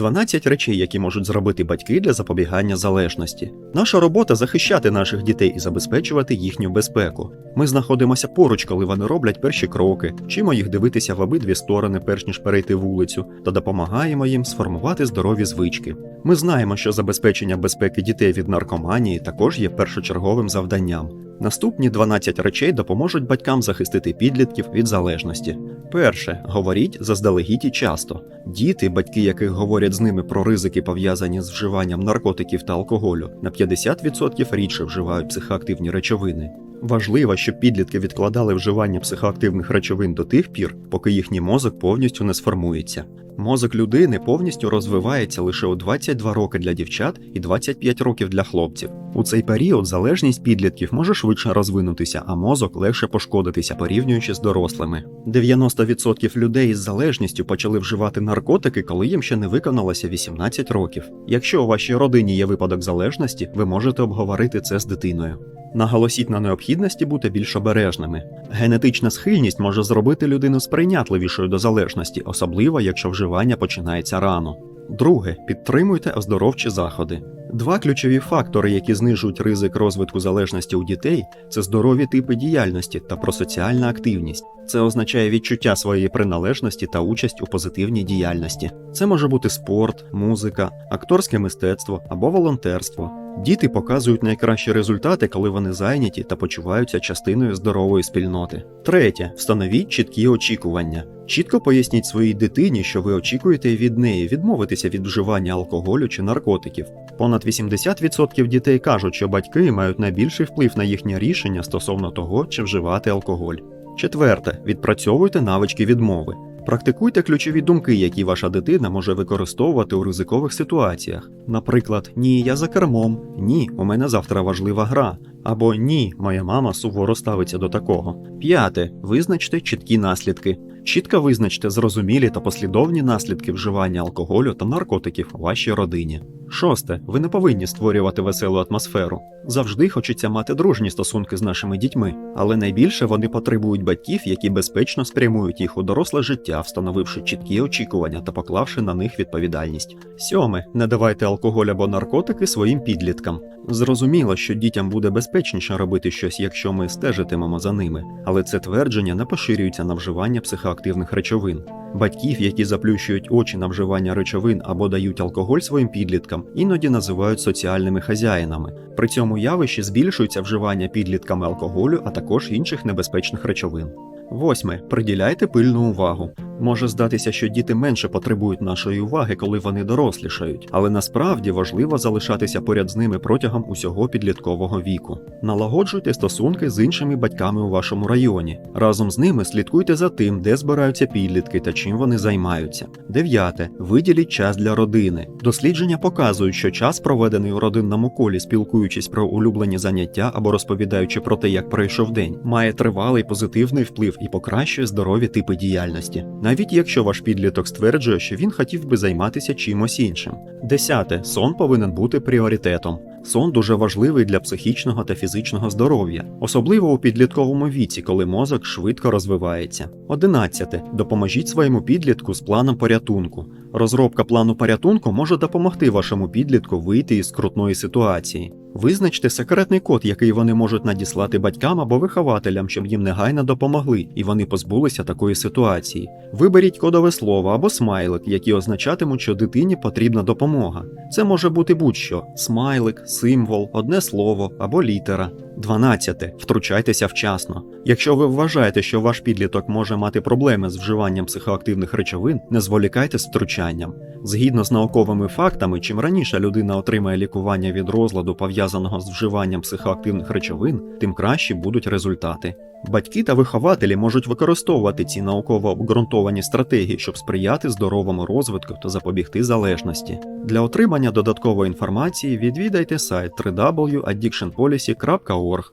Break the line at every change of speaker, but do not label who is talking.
12 речей, які можуть зробити батьки для запобігання залежності. Наша робота захищати наших дітей і забезпечувати їхню безпеку. Ми знаходимося поруч, коли вони роблять перші кроки, вчимо їх дивитися в обидві сторони, перш ніж перейти вулицю, та допомагаємо їм сформувати здорові звички. Ми знаємо, що забезпечення безпеки дітей від наркоманії також є першочерговим завданням. Наступні 12 речей допоможуть батькам захистити підлітків від залежності. Перше, говоріть заздалегідь і часто. Діти, батьки яких говорять з ними про ризики, пов'язані з вживанням наркотиків та алкоголю, на 50% рідше вживають психоактивні речовини. Важливо, щоб підлітки відкладали вживання психоактивних речовин до тих пір, поки їхній мозок повністю не сформується. Мозок людини повністю розвивається лише у 22 роки для дівчат і 25 років для хлопців. У цей період залежність підлітків може швидше розвинутися, а мозок легше пошкодитися порівнюючи з дорослими. 90% людей із залежністю почали вживати наркотики, коли їм ще не виконалося 18 років. Якщо у вашій родині є випадок залежності, ви можете обговорити це з дитиною. Наголосіть на необхідності бути більш обережними. Генетична схильність може зробити людину сприйнятливішою до залежності, особливо якщо вживання починається рано. Друге, підтримуйте оздоровчі заходи. Два ключові фактори, які знижують ризик розвитку залежності у дітей, це здорові типи діяльності та просоціальна активність. Це означає відчуття своєї приналежності та участь у позитивній діяльності. Це може бути спорт, музика, акторське мистецтво або волонтерство. Діти показують найкращі результати, коли вони зайняті та почуваються частиною здорової спільноти. Третє, встановіть чіткі очікування. Чітко поясніть своїй дитині, що ви очікуєте від неї відмовитися від вживання алкоголю чи наркотиків. Понад 80% дітей кажуть, що батьки мають найбільший вплив на їхнє рішення стосовно того, чи вживати алкоголь. Четверте, відпрацьовуйте навички відмови. Практикуйте ключові думки, які ваша дитина може використовувати у ризикових ситуаціях. Наприклад, ні, я за кермом, ні, у мене завтра важлива гра. Або ні, моя мама суворо ставиться до такого. П'яте. Визначте чіткі наслідки. Чітко визначте зрозумілі та послідовні наслідки вживання алкоголю та наркотиків у вашій родині. Шосте. Ви не повинні створювати веселу атмосферу. Завжди хочеться мати дружні стосунки з нашими дітьми, але найбільше вони потребують батьків, які безпечно спрямують їх у доросле життя, встановивши чіткі очікування та поклавши на них відповідальність. Сьоме. Не давайте алкоголь або наркотики своїм підліткам. Зрозуміло, що дітям буде безпечніше робити щось, якщо ми стежитимемо за ними, але це твердження не поширюється на вживання психоактивних речовин. Батьків, які заплющують очі на вживання речовин або дають алкоголь своїм підліткам, іноді називають соціальними хазяїнами. При цьому явищі збільшується вживання підлітками алкоголю, а також інших небезпечних речовин. Восьме. Приділяйте пильну увагу. Може здатися, що діти менше потребують нашої уваги, коли вони дорослішають, але насправді важливо залишатися поряд з ними протягом усього підліткового віку. Налагоджуйте стосунки з іншими батьками у вашому районі. Разом з ними слідкуйте за тим, де збираються підлітки та чим вони займаються. Дев'яте. Виділіть час для родини. Дослідження показують, що час, проведений у родинному колі, спілкуючись про улюблені заняття або розповідаючи про те, як пройшов день, має тривалий позитивний вплив і покращує здорові типи діяльності. Навіть якщо ваш підліток стверджує, що він хотів би займатися чимось іншим. Десяте. Сон повинен бути пріоритетом. Сон дуже важливий для психічного та фізичного здоров'я, особливо у підлітковому віці, коли мозок швидко розвивається. Одинадцяте. Допоможіть своєму підлітку з планом порятунку. Розробка плану порятунку може допомогти вашому підлітку вийти із скрутної ситуації. Визначте секретний код, який вони можуть надіслати батькам або вихователям, щоб їм негайно допомогли, і вони позбулися такої ситуації. Виберіть кодове слово або смайлик, які означатимуть, що дитині потрібна допомога. Це може бути будь-що: смайлик, символ, одне слово або літера. 12. Втручайтеся вчасно. Якщо ви вважаєте, що ваш підліток може мати проблеми з вживанням психоактивних речовин, не зволікайте з втручанням. Згідно з науковими фактами, чим раніше людина отримає лікування від розладу, пов'язаного з вживанням психоактивних речовин, тим кращі будуть результати. Батьки та вихователі можуть використовувати ці науково обґрунтовані стратегії, щоб сприяти здоровому розвитку та запобігти залежності. Для отримання додаткової інформації відвідайте сайт www.addictionpolicy.org.